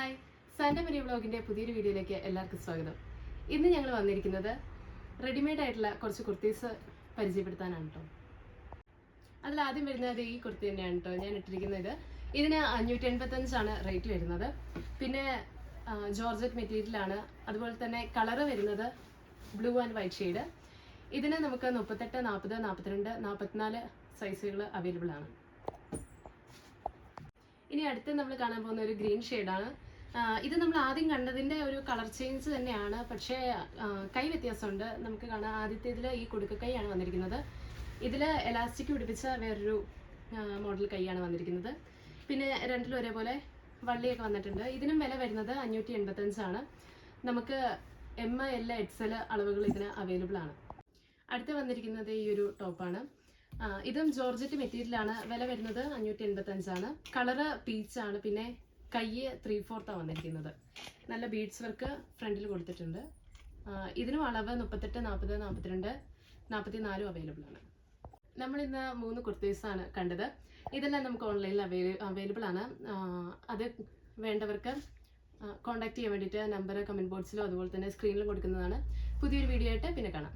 Hi. Santa Maria വ്ളോഗിന്റെ പുതിയൊരു വീഡിയോയിലേക്ക് എല്ലാവർക്കും സ്വാഗതം. ഇന്ന് ഞങ്ങൾ വന്നിരിക്കുന്നത് റെഡിമെയ്ഡ് ആയിട്ടുള്ള കുറച്ച് കുർത്തീസ് പരിചയപ്പെടുത്താനാണ് കേട്ടോ അതിൽ ആദ്യം വരുന്നത് ഈ കുർത്തി തന്നെയാണ് കേട്ടോ ഞാൻ ഇട്ടിരിക്കുന്നത്. ഇതിന് അഞ്ഞൂറ്റി എൺപത്തഞ്ചാണ് റേറ്റ് വരുന്നത്. പിന്നെ ജോർജറ്റ് മെറ്റീരിയലാണ് അതുപോലെ തന്നെ കളറ് വരുന്നത് ബ്ലൂ ആൻഡ് വൈറ്റ് ഷെയ്ഡ് ഇതിന് നമുക്ക് മുപ്പത്തെട്ട് നാൽപ്പത് നാൽപ്പത്തിരണ്ട് നാൽപ്പത്തിനാല് സൈസുകൾ അവൈലബിൾ ആണ്. ഇനി അടുത്ത് നമ്മൾ കാണാൻ പോകുന്ന ഒരു ഗ്രീൻ ഷെയ്ഡാണ് ഇത് നമ്മൾ ആദ്യം കണ്ടതിന്റെ ഒരു കളർ ചേഞ്ച് തന്നെയാണ്. പക്ഷേ കൈ വ്യത്യാസമുണ്ട്. നമുക്ക് കാണാം ആദ്യത്തേതിൽ ഈ കൊടുക്ക കൈയാണ് വന്നിരിക്കുന്നത്. ഇതിൽ എലാസ്റ്റിക് പിടിപ്പിച്ച വേറൊരു മോഡൽ കൈയാണ് വന്നിരിക്കുന്നത്. പിന്നെ രണ്ടിലും ഒരേപോലെ വള്ളിയൊക്കെ വന്നിട്ടുണ്ട്. ഇതിനും വില വരുന്നത് അഞ്ഞൂറ്റി എൺപത്തഞ്ചാണ് നമുക്ക് എം എൽ എക്സ് എക്സൽ അളവുകൾ ഇതിന് അവൈലബിൾ ആണ്. അടുത്ത് വന്നിരിക്കുന്നത് ഈ ഒരു ടോപ്പാണ് ഇതും ജോർജറ്റ് മെറ്റീരിയലാണ്. വില വരുന്നത് അഞ്ഞൂറ്റി എൺപത്തഞ്ചാണ് കളറ് പീച്ചാണ് പിന്നെ കൈ ത്രീ ഫോർത്താണ് വന്നിരിക്കുന്നത്. നല്ല ബീഡ്സ് വർക്ക് ഫ്രണ്ടിൽ കൊടുത്തിട്ടുണ്ട്. ഇതിനും അളവ് മുപ്പത്തെട്ട് നാൽപ്പത് നാൽപ്പത്തിരണ്ട് നാൽപ്പത്തി നാലും അവൈലബിൾ ആണ്. നമ്മളിന്ന് മൂന്ന് കുർത്തീസാണ് കണ്ടത്. ഇതെല്ലാം നമുക്ക് ഓൺലൈനിൽ അവൈലബിൾ ആണ്. അത് വേണ്ടവർക്ക് കോൺടാക്ട് ചെയ്യാൻ വേണ്ടിയിട്ട് നമ്പർ കമന്റ് ബോക്സിലോ അതുപോലെ തന്നെ സ്ക്രീനിലും കൊടുക്കുന്നതാണ്. പുതിയൊരു വീഡിയോ ആയിട്ട് പിന്നെ കാണാം.